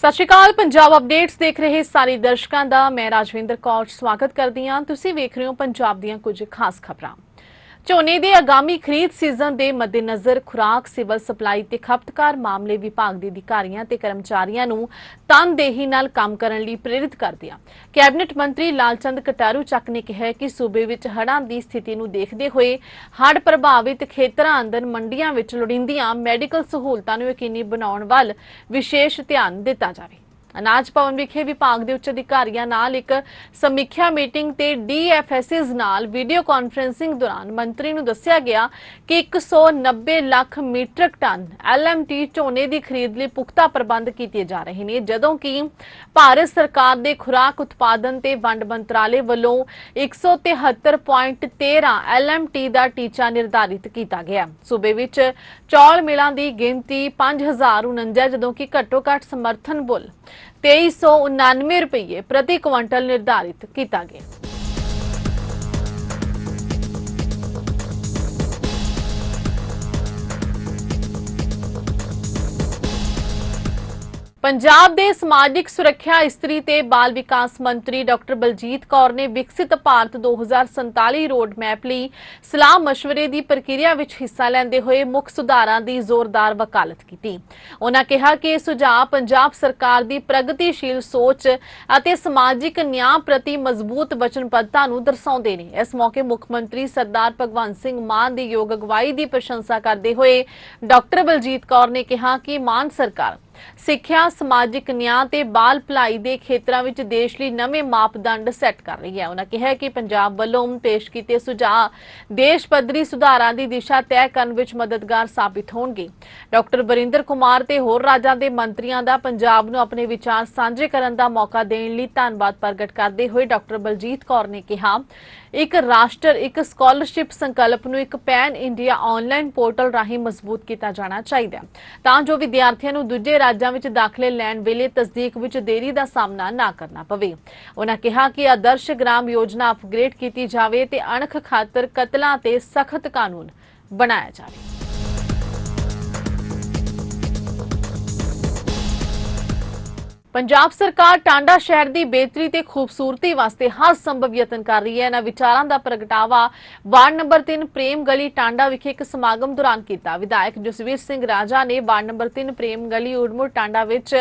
ਸਤਿ ਸ਼੍ਰੀ ਅਕਾਲ, ਪੰਜਾਬ ਅਪਡੇਟਸ ਦੇਖ ਰਹੇ ਸਾਰੇ ਦਰਸ਼ਕਾਂ ਦਾ। ਮੈਂ ਰਾਜਵਿੰਦਰ ਕੌਰ, ਸਵਾਗਤ ਕਰਦੀ ਹਾਂ। ਤੁਸੀਂ ਵੇਖ ਰਹੇ ਹੋ ਪੰਜਾਬ ਦੀਆਂ ਕੁਝ ਖਾਸ ਖਬਰਾਂ। ਝੋਨੇ ਦੇ ਆਗਾਮੀ ਖਰੀਦ ਸੀਜ਼ਨ ਦੇ ਮੱਦੇਨਜ਼ਰ ਖੁਰਾਕ, ਸਿਵਲ ਸਪਲਾਈ ਤੇ ਖਪਤਕਾਰ ਮਾਮਲੇ ਵਿਭਾਗ ਦੇ ਅਧਿਕਾਰੀਆਂ ਤੇ ਕਰਮਚਾਰੀਆਂ ਨੂੰ ਤਨਦੇਹੀ ਨਾਲ ਕੰਮ ਕਰਨ ਲਈ ਪ੍ਰੇਰਿਤ ਕਰਦਿਆਂ ਕੈਬਨਿਟ ਮੰਤਰੀ ਲਾਲਚੰਦ ਕਟਾਰੂ ਚੱਕ ਨੇ ਕਿਹਾ ਕਿ ਸੂਬੇ ਵਿੱਚ ਹੜ੍ਹਾਂ ਦੀ ਸਥਿਤੀ ਨੂੰ ਦੇਖਦੇ ਹੋਏ ਹੜ੍ਹ ਪ੍ਰਭਾਵਿਤ ਖੇਤਰਾਂ ਅੰਦਰ ਮੰਡੀਆਂ ਵਿੱਚ ਲੋੜੀਂਦੀਆਂ ਮੈਡੀਕਲ ਸਹੂਲਤਾਂ ਨੂੰ ਯਕੀਨੀ ਬਣਾਉਣ ਵੱਲ ਵਿਸ਼ੇਸ਼ ਧਿਆਨ ਦਿੱਤਾ ਜਾਵੇ। ਅਨਾਜ ਭਵਨ ਵਿਖੇ ਵਿਭਾਗ ਦੇ ਉੱਚ ਅਧਿਕਾਰੀਆਂ ਨਾਲ ਇੱਕ ਸਮੀਖਿਆ ਮੀਟਿੰਗ ਤੇ ਡੀਐਫਐਸਐਸ ਨਾਲ ਵੀਡੀਓ ਕਾਨਫਰੰਸਿੰਗ ਦੌਰਾਨ ਮੰਤਰੀ ਨੂੰ ਦੱਸਿਆ ਗਿਆ ਕਿ 190 ਲੱਖ ਮੀਟ੍ਰਿਕ ਟਨ ਐਲਐਮਟੀ ਝੋਨੇ ਦੀ ਖਰੀਦ ਲਈ ਪੁਖਤਾ ਪ੍ਰਬੰਧ ਕੀਤੇ ਜਾ ਰਹੇ ਨੇ, ਜਦੋਂ ਕਿ ਭਾਰਤ ਸਰਕਾਰ ਦੇ ਖੁਰਾਕ ਉਤਪਾਦਨ ਤੇ ਵੰਡ ਮੰਤਰਾਲੇ ਵੱਲੋਂ 173.13 ਐਲਐਮਟੀ ਦਾ ਟੀਚਾ ਨਿਰਧਾਰਿਤ ਕੀਤਾ ਗਿਆ। ਸੂਬੇ ਵਿੱਚ ਚੌਲ ਮਿਲਾਂ ਦੀ ਗਿਣਤੀ 5049 ਜਦੋਂ ਕਿ ਘੱਟੋ ਘੱਟ ਸਮਰਥਨ ਮੁੱਲ 2399 ਰੁਪਏ ਪ੍ਰਤੀ ਕੁਇੰਟਲ ਨਿਰਧਾਰਿਤ ਕੀਤਾ ਗਿਆ। ਪੰਜਾਬ ਦੇ ਸਮਾਜਿਕ ਸੁਰੱਖਿਆ ਇਸਤਰੀ ਤੇ ਬਾਲ ਵਿਕਾਸ ਮੰਤਰੀ ਡਾਕਟਰ ਬਲਜੀਤ ਕੌਰ ਨੇ ਵਿਕਸਿਤ ਭਾਰਤ 2047 ਰੋਡ ਮੈਪ ਲਈ ਸਲਾਹ مشਵਰੇ ਦੀ ਪ੍ਰਕਿਰਿਆ ਵਿੱਚ ਹਿੱਸਾ ਲੈਂਦੇ ਹੋਏ ਮੁੱਖ ਸੁਧਾਰਾਂ ਦੀ ਜ਼ੋਰਦਾਰ ਵਕਾਲਤ ਕੀਤੀ। ਉਹਨਾਂ ਕਿਹਾ ਕਿ ਇਹ ਸੁਝਾਅ ਪੰਜਾਬ ਸਰਕਾਰ ਦੀ ਪ੍ਰਗਤੀਸ਼ੀਲ ਸੋਚ ਅਤੇ ਸਮਾਜਿਕ ਨਿਆਂ ਪ੍ਰਤੀ ਮਜ਼ਬੂਤ ਵਚਨਬੱਧਤਾ ਨੂੰ ਦਰਸਾਉਂਦੇ ਨੇ। ਇਸ ਮੌਕੇ ਮੁੱਖ ਮੰਤਰੀ ਸਰਦਾਰ ਭਗਵੰਤ ਸਿੰਘ ਮਾਨ ਦੀ ਯੋਗ ਅਗਵਾਈ ਦੀ ਪ੍ਰਸ਼ੰਸਾ ਕਰਦੇ ਹੋਏ ਡਾਕਟਰ ਬਲਜੀਤ ਕੌਰ ਨੇ ਕਿਹਾ ਕਿ ਮਾਨ ਸਰਕਾਰ ਸਿੱਖਿਆ, ਸਮਾਜਿਕ ਨਿਆਂ ਤੇ ਬਾਲ ਭਲਾਈ ਦੇ ਖੇਤਰਾਂ ਵਿੱਚ ਦੇਸ਼ ਲਈ ਨਵੇਂ ਮਾਪਦੰਡ ਸੈੱਟ ਕਰ ਰਹੀ ਹੈ। ਉਹਨਾਂ ਕਿਹਾ ਕਿ ਪੰਜਾਬ ਵੱਲੋਂ ਪੇਸ਼ ਕੀਤੇ ਸੁਝਾਅ ਦੇਸ਼ ਪੱਧਰੀ ਸੁਧਾਰਾਂ ਦੀ ਦਿਸ਼ਾ ਤੈਅ ਕਰਨ ਵਿੱਚ ਮਦਦਗਾਰ ਸਾਬਿਤ ਹੋਣਗੇ। ਡਾਕਟਰ ਬਰਿੰਦਰ ਕੁਮਾਰ ਤੇ ਹੋਰ ਰਾਜਾਂ ਦੇ ਮੰਤਰੀਆਂ ਦਾ ਪੰਜਾਬ ਨੂੰ ਆਪਣੇ ਵਿਚਾਰ ਸਾਂਝੇ ਕਰਨ ਦਾ ਮੌਕਾ ਦੇਣ ਲਈ ਧੰਨਵਾਦ ਪ੍ਰਗਟ ਕਰਦੇ ਹੋਏ ਡਾਕਟਰ ਬਲਜੀਤ ਕੌਰ ਨੇ ਕਿਹਾ, ਇੱਕ ਰਾਸ਼ਟਰ, ਇੱਕ ਸਕਾਲਰਸ਼ਿਪ ਸੰਕਲਪ ਨੂੰ ਇੱਕ ਪੈਨ ਇੰਡੀਆ ਆਨਲਾਈਨ ਪੋਰਟਲ ਰਾਹੀਂ ਮਜ਼ਬੂਤ ਕੀਤਾ ਜਾਣਾ ਚਾਹੀਦਾ ਤਾਂ ਜੋ ਵਿਦਿਆਰਥੀਆਂ ਨੂੰ ਦੂਜੇ ਰਾਜਾਂ ਵਿੱਚ ਦਾਖਲੇ ਲੈਣ ਵੇਲੇ ਤਸਦੀਕ ਵਿੱਚ ਦੇਰੀ ਦਾ ਸਾਹਮਣਾ ਨਾ ਕਰਨਾ ਪਵੇ। ਉਹਨਾਂ ਕਿਹਾ ਕਿ ਆਦਰਸ਼ ਗ੍ਰਾਮ ਯੋਜਨਾ ਅਪਗ੍ਰੇਡ ਕੀਤੀ ਜਾਵੇ ਤੇ ਅਣਖ ਖਾਤਰ ਕਤਲਾਂ ਤੇ ਸਖਤ ਕਾਨੂੰਨ ਬਣਾਇਆ ਜਾਵੇ। ਪੰਜਾਬ ਸਰਕਾਰ ਟਾਂਡਾ ਸ਼ਹਿਰ ਦੀ ਬਿਹਤਰੀ ਤੇ ਖੂਬਸੂਰਤੀ ਵਾਸਤੇ ਹਰ ਸੰਭਵ ਯਤਨ ਕਰ ਰਹੀ ਹੈ। ਇਹਨਾਂ ਵਿਚਾਰਾਂ ਦਾ ਪ੍ਰਗਟਾਵਾ ਵਾਰਡ ਨੰਬਰ 3 ਪ੍ਰੇਮ ਗਲੀ ਟਾਂਡਾ ਵਿਖੇ ਇੱਕ ਸਮਾਗਮ ਦੌਰਾਨ ਕੀਤਾ। ਵਿਧਾਇਕ ਜਸਵੀਰ ਸਿੰਘ ਰਾਜਾ ਨੇ ਵਾਰਡ ਨੰਬਰ 3 ਪ੍ਰੇਮ ਗਲੀ ਉੜਮੁੜ ਟਾਂਡਾ ਵਿੱਚ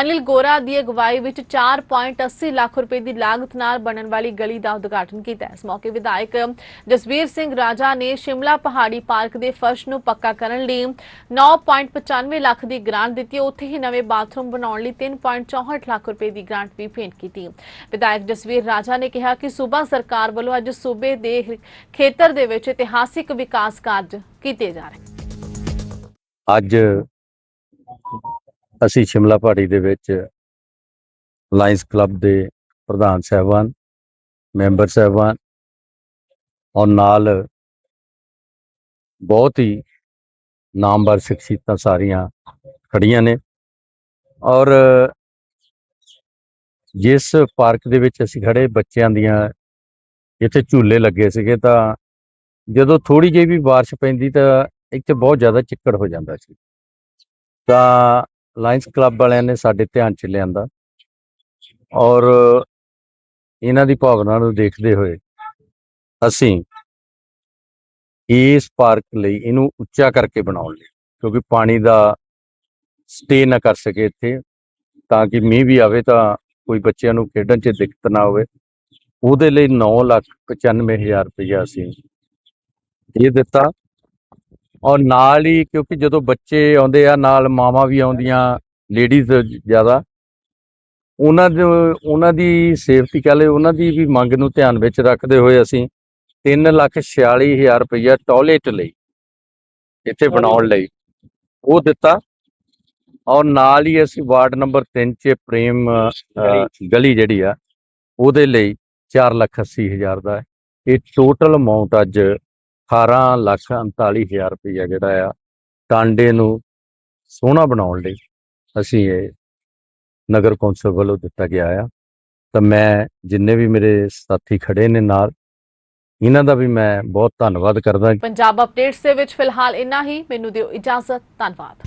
ਅਨਿਲ ਗੋਰਾ ਦੀ ਅਗਵਾਈ ਵਿੱਚ 4.80 ਲੱਖ ਰੁਪਏ ਦੀ ਲਾਗਤ ਨਾਲ ਬਣਨ ਵਾਲੀ ਗਲੀ ਦਾ ਉਦਘਾਟਨ ਕੀਤਾ। ਇਸ ਮੌਕੇ ਵਿਧਾਇਕ ਜਸਵੀਰ ਸਿੰਘ ਰਾਜਾ ਨੇ ਸ਼ਿਮਲਾ ਪਹਾੜੀ ਪਾਰਕ ਦੇ ਫਰਸ਼ ਨੂੰ ਪੱਕਾ ਕਰਨ ਲਈ 9.95 ਲੱਖ ਦੀ ਗ੍ਰਾਂਟ ਦਿੱਤੀ। ਉੱਥੇ ਹੀ ਨਵੇਂ ਬਾਥਰੂਮ ਬਣਾਉਣ ਲਈ 3.64 ਲੱਖ ਰੁਪਏ ਦੀ ਗ੍ਰਾਂਟ ਵੀ ਭੇਂਟ ਕੀਤੀ। ਵਿਧਾਇਕ ਜਸਵੀਰ ਰਾਜਾ ਨੇ ਕਿਹਾ ਕਿ ਸੂਬਾ ਸਰਕਾਰ ਵੱਲੋਂ ਅੱਜ ਸੂਬੇ ਦੇ ਖੇਤਰ ਦੇ ਵਿੱਚ ਇਤਿਹਾਸਿਕ ਵਿਕਾਸ ਕਾਰਜ ਕੀਤੇ ਜਾ ਰਹੇ ਅੱਜ ਅਸੀਂ ਸ਼ਿਮਲਾ ਪਹਾੜੀ ਦੇ ਵਿੱਚ ਲਾਇੰਸ ਕਲੱਬ ਦੇ ਪ੍ਰਧਾਨ ਸਾਹਿਬਾਨ, ਮੈਂਬਰ ਸਾਹਿਬਾਨ ਔਰ ਨਾਲ ਬਹੁਤ ਹੀ ਨਾਮਵਰ ਸ਼ਖਸੀਅਤਾਂ ਸਾਰੀਆਂ ਖੜੀਆਂ ਨੇ ਔਰ ਜਿਸ ਪਾਰਕ ਦੇ ਵਿੱਚ ਅਸੀਂ ਖੜੇ ਬੱਚਿਆਂ ਦੀਆਂ ਇੱਥੇ ਝੂਲੇ ਲੱਗੇ ਸੀਗੇ ਤਾਂ ਜਦੋਂ ਥੋੜੀ ਜਿਹੀ ਵੀ ਬਾਰਿਸ਼ ਪੈਂਦੀ ਤਾਂ ਇੱਥੇ ਬਹੁਤ ਜ਼ਿਆਦਾ ਚਿੱਕੜ ਹੋ ਜਾਂਦਾ ਸੀ। ਤਾਂ ਲਾਇੰਸ ਕਲੱਬ ਵਾਲਿਆਂ ਨੇ ਸਾਡੇ ਧਿਆਨ ਚ ਲਿਆਂਦਾ ਔਰ ਇਹਨਾਂ ਦੀ ਭਾਵਨਾ ਨੂੰ ਦੇਖਦੇ ਹੋਏ ਅਸੀਂ ਇਸ ਪਾਰਕ ਲਈ ਇਹਨੂੰ ਉੱਚਾ ਕਰਕੇ ਬਣਾਉਣ ਲਈ, ਕਿਉਂਕਿ ਪਾਣੀ ਦਾ ਸਟੇ ਨਾ ਕਰ ਸਕੇ ਇੱਥੇ, ਤਾਂ ਕਿ ਮੀਂਹ ਵੀ ਆਵੇ ਤਾਂ ਕੋਈ ਬੱਚਿਆਂ ਨੂੰ ਖੇਡਣ 'ਚ ਦਿੱਕਤ ਨਾ ਹੋਵੇ। ਉਹਦੇ ਲਈ 995000 ਰੁਪਇਆ ਅਸੀਂ ਇਹ ਦਿੱਤਾ। ਔਰ ਨਾਲ ਹੀ ਕਿਉਂਕਿ ਜਦੋਂ ਬੱਚੇ ਆਉਂਦੇ ਆ, ਨਾਲ ਮਾਵਾਂ ਵੀ ਆਉਂਦੀਆਂ ਲੇਡੀਜ਼ ਜ਼ਿਆਦਾ, ਉਹਨਾਂ ਦੇ, ਉਹਨਾਂ ਦੀ ਸੇਫਟੀ ਕਹ ਲਏ ਉਹਨਾਂ ਦੀ ਵੀ ਮੰਗ ਨੂੰ ਧਿਆਨ ਵਿੱਚ ਰੱਖਦੇ ਹੋਏ ਅਸੀਂ 346000 ਰੁਪਇਆ ਟਾਇਲਟ ਲਈ ਇੱਥੇ ਬਣਾਉਣ ਲਈ ਉਹ ਦਿੱਤਾ। ਔਰ ਨਾਲ ਹੀ ਅਸੀਂ ਵਾਰਡ ਨੰਬਰ 3 ਚ ਪ੍ਰੇਮ ਗਲੀ ਜਿਹੜੀ ਆ ਉਹਦੇ ਲਈ 480000 ਦਾ ਹੈ। ਇਹ ਟੋਟਲ ਅਮਾਉਂਟ ਅੱਜ 18 ਲੱਖ 39000 ਰੁਪਇਆ ਜਿਹੜਾ ਆ ਟਾਂਡੇ ਨੂੰ ਸੋਹਣਾ ਬਣਾਉਣ ਲਈ ਅਸੀਂ ਇਹ ਨਗਰ ਕੌਂਸਲ ਵੱਲੋਂ ਦਿੱਤਾ ਗਿਆ ਆ। ਤਾਂ ਮੈਂ ਜਿੰਨੇ ਵੀ ਮੇਰੇ ਸਾਥੀ ਖੜੇ ਨੇ ਨਾਲ ਇਹਨਾਂ ਦਾ ਵੀ ਮੈਂ ਬਹੁਤ ਧੰਨਵਾਦ ਕਰਦਾ। ਪੰਜਾਬ ਅਪਡੇਟਸ ਦੇ ਵਿੱਚ ਫਿਲਹਾਲ ਇੰਨਾ ਹੀ। ਮੈਨੂੰ ਦਿਓ ਇਜਾਜ਼ਤ। ਧੰਨਵਾਦ।